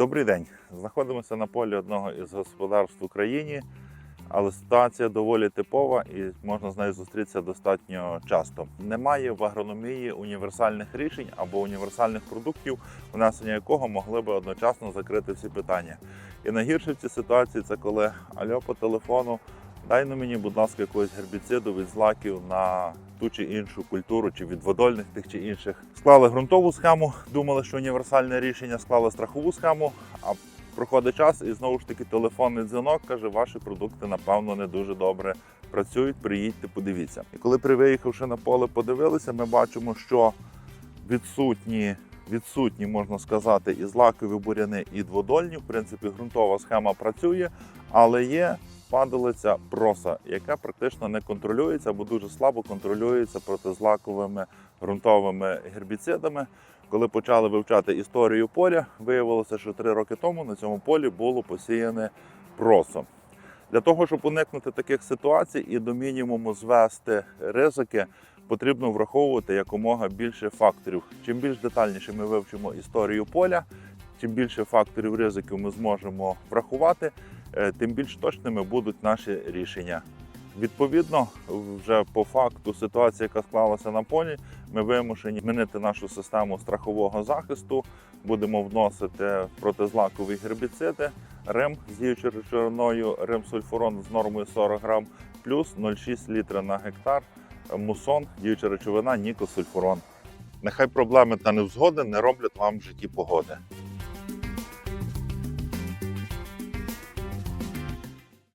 Добрий день. Знаходимося на полі одного із господарств в Україні, але ситуація доволі типова і можна з нею зустрітися достатньо часто. Немає в агрономії універсальних рішень або універсальних продуктів, внесення якого могли би одночасно закрити всі питання. І найгірше в цій ситуації це коли альо по телефону. Дай на мені, будь ласка, якогось гербіциду від злаків на ту чи іншу культуру, чи від водольних тих чи інших. Склали ґрунтову схему, думали, що універсальне рішення склали страхову схему. А проходить час, і знову ж таки телефонний дзвінок каже, ваші продукти, напевно, не дуже добре працюють. Приїдьте, подивіться. І коли при виїхавши на поле, подивилися, ми бачимо, що відсутні. Відсутні, можна сказати, і злакові буряни, і дводольні. В принципі, ґрунтова схема працює, але є падалиця проса, яка практично не контролюється або дуже слабо контролюється протизлаковими ґрунтовими гербіцидами. Коли почали вивчати історію поля, виявилося, що три роки тому на цьому полі було посіяне просо. Для того, щоб уникнути таких ситуацій і до мінімуму звести ризики, потрібно враховувати якомога більше факторів. Чим більш детальніше ми вивчимо історію поля, чим більше факторів ризиків ми зможемо врахувати, тим більш точними будуть наші рішення. Відповідно, вже по факту ситуації, яка склалася на полі, ми вимушені змінити нашу систему страхового захисту. Будемо вносити протизлакові гербіциди, рим з діючою речовиною, рим сульфурон з нормою 40 грам, плюс 0,6 літра на гектар, мусон, діюча речовина, нікосульфурон. Нехай проблеми та невзгоди не роблять вам в житті погоди.